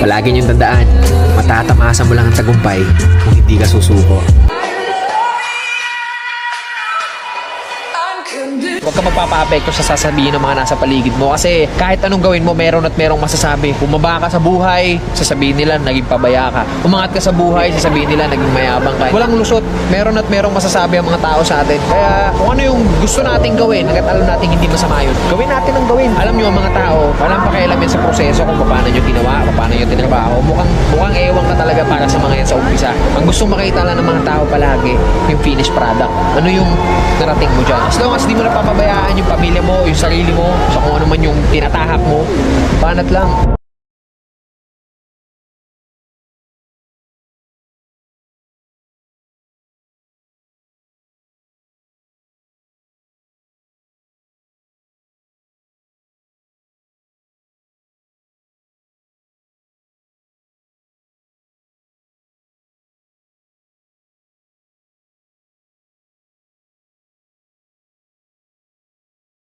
Palagi niyong tandaan, matatamasa mo lang ang tagumpay kung hindi ka susuko. Huwag ka magpapa-apekto sa sasabihin ng mga nasa paligid mo kasi kahit anong gawin mo, meron at merong masasabi. Bumaba ka sa buhay, sasabihin nila naging pabaya ka. Umangat ka sa buhay, sasabihin nila naging mayabang ka. Walang lusot, meron at merong masasabi ang mga tao sa atin. Kaya kung ano yung gusto nating gawin, hanggat alam natin hindi masama yun, gawin natin ang gawin. Alam nyo, ang mga tao, walang pakialam yan sa proseso kung paano nyo ginawa, paano nyo tinrabaho. Mukhang, mga yan sa umpisa. Ang gustong makita lang ng mga tao palagi, yung finished product. Ano yung narating mo dyan. As long as di mo napapabayaan yung pamilya mo, yung sarili mo, sa kung ano man yung tinatahak mo, banat lang.